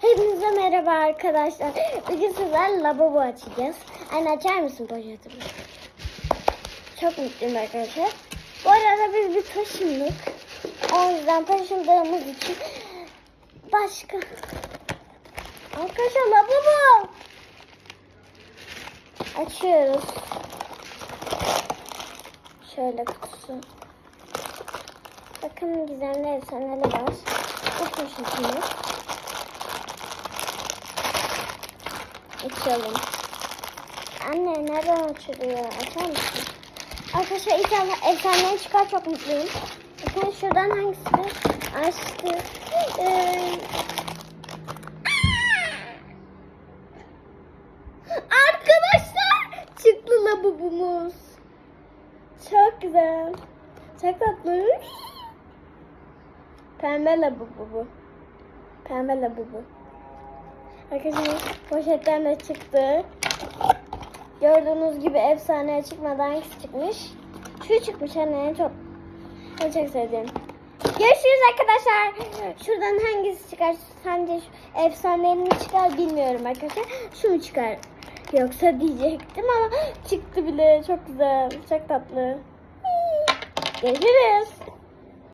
Hepinize merhaba arkadaşlar. Bugün sizlerle lavabo açacağız. Anne açar mısın poşetimi? Çok mutluyum arkadaşlar. Bu arada biz bir taşındık. O yüzden taşındığımız için başka... Arkadaşlar lavabo! Açıyoruz. Şöyle kutusu. Bakın gizemli efsaneler var. Bu poşetimiz. Açalım. Anne nereden açılıyor? Açar mısın? Arkadaşlar inşallah efsaneler çıkar çok mutluyum. Bakın şuradan hangisi? Açtı. Ee... Arkadaşlar çıktı labubumuz. Çok güzel. Çok tatlı. Pembe labubu bu. Pembe labubu. Arkadaşlar poşetten de çıktı. Gördüğünüz gibi efsane çıkmadan hangisi çıkmış? Şu çıkmış anne çok. Ben çok sevdim. Görüşürüz arkadaşlar. Şuradan hangisi çıkar? Sence şu efsanenin mi çıkar bilmiyorum arkadaşlar. Şu mu çıkar? Yoksa diyecektim ama çıktı bile. Çok güzel. Çok tatlı. Görüşürüz.